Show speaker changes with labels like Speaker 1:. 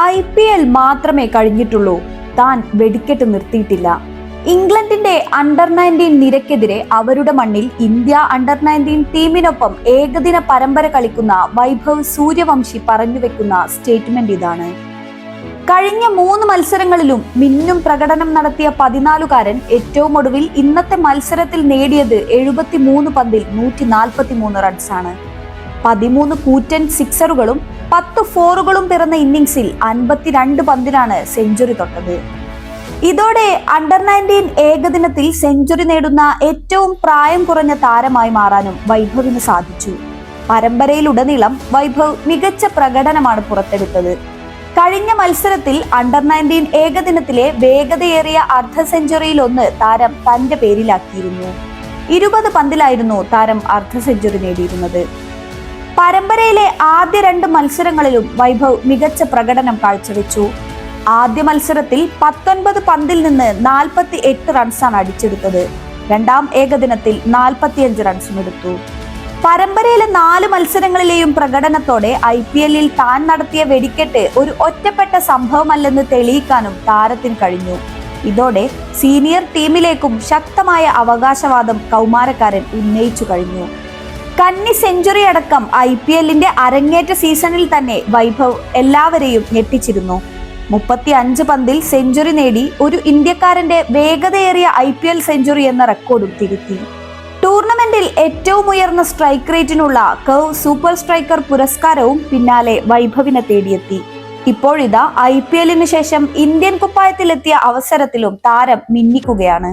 Speaker 1: I P L മാത്രമേ കഴിഞ്ഞിട്ടുള്ളൂ. താൻ വെടിക്കെട്ട് നിർത്തിയിട്ടില്ല. ഇംഗ്ലണ്ടിന്റെ അണ്ടർ നയന്റീൻ നിരക്കെതിരെ അവരുടെ മണ്ണിൽ ഇന്ത്യ അണ്ടർ നയന്റീൻ ടീമിനൊപ്പം ഏകദിന പരമ്പര കളിക്കുന്ന വൈഭവ് സൂര്യവംശി പറഞ്ഞു വെക്കുന്ന സ്റ്റേറ്റ്മെന്റ് ഇതാണ്. കഴിഞ്ഞ മൂന്ന് മത്സരങ്ങളിലും മിന്നും പ്രകടനം നടത്തിയ പതിനാലുകാരൻ ഏറ്റവും ഒടുവിൽ ഇന്നത്തെ മത്സരത്തിൽ നേടിയത് എഴുപത്തി മൂന്ന് പന്തിൽ നൂറ്റി നാൽപ്പത്തി മൂന്ന് റൺസാണ്. പതിമൂന്ന് കൂറ്റൻ സിക്സറുകളും പത്ത് ഫോറുകളും പിറന്ന ഇന്നിംഗ്സിൽ അൻപത്തിരണ്ട് പന്തിനാണ് സെഞ്ചുറി തൊട്ടത്. ഇതോടെ അണ്ടർ നയന്റീൻ ഏകദിനത്തിൽ സെഞ്ചുറി നേടുന്ന ഏറ്റവും പ്രായം കുറഞ്ഞ താരമായി മാറാനും വൈഭവിന് സാധിച്ചു. പരമ്പരയിലുടനീളം വൈഭവ് മികച്ച പ്രകടനമാണ് പുറത്തെടുത്തത്. കഴിഞ്ഞ മത്സരത്തിൽ അണ്ടർ നയന്റീൻ ഏകദിനത്തിലെ വേഗതയേറിയ അർദ്ധ സെഞ്ചുറിയിൽ ഒന്ന് താരം തന്റെ പേരിലാക്കിയിരുന്നു. ഇരുപത് പന്തിലായിരുന്നു താരം അർദ്ധ സെഞ്ചുറി നേടിയിരുന്നത്. പരമ്പരയിലെ ആദ്യ രണ്ട് മത്സരങ്ങളിലും വൈഭവ് മികച്ച പ്രകടനം കാഴ്ചവെച്ചു. ആദ്യ മത്സരത്തിൽ പത്തൊൻപത് പന്തിൽ നിന്ന് നാൽപ്പത്തി എട്ട് റൺസാണ് അടിച്ചെടുത്തത്. രണ്ടാം ഏകദിനത്തിൽ നാൽപ്പത്തിയഞ്ച് റൺസും എടുത്തു പരമ്പരയിലെ നാല് മത്സരങ്ങളിലെയും പ്രകടനത്തോടെ ഐ പി എല്ലിൽ താൻ നടത്തിയ വെടിക്കെട്ട് ഒരു ഒറ്റപ്പെട്ട സംഭവമല്ലെന്ന് തെളിയിക്കാനും താരത്തിന് കഴിഞ്ഞു. ഇതോടെ സീനിയർ ടീമിലേക്കും ശക്തമായ അവകാശവാദം കൗമാരക്കാരൻ ഉന്നയിച്ചു കഴിഞ്ഞു. കന്നി സെഞ്ചുറി അടക്കം ഐ പി എല്ലിന്റെ അരങ്ങേറ്റ സീസണിൽ തന്നെ വൈഭവ് എല്ലാവരെയും ഞെട്ടിച്ചിരുന്നു. മുപ്പത്തി അഞ്ച് പന്തിൽ സെഞ്ചുറി നേടി ഒരു ഇന്ത്യക്കാരന്റെ വേഗതയേറിയ ഐ പി എൽ സെഞ്ചുറി എന്ന റെക്കോർഡും തിരുത്തി. ടൂർണമെന്റിൽ ഏറ്റവും ഉയർന്ന സ്ട്രൈക്ക് റേറ്റിനുള്ള കവ് സൂപ്പർ സ്ട്രൈക്കർ പുരസ്കാരവും പിന്നാലെ വൈഭവിനെ തേടിയെത്തി. ഇപ്പോഴിതാ ഐ പി എല്ലിന് ശേഷം ഇന്ത്യൻ കുപ്പായത്തിലെത്തിയ അവസരത്തിലും താരം മിന്നിക്കുകയാണ്.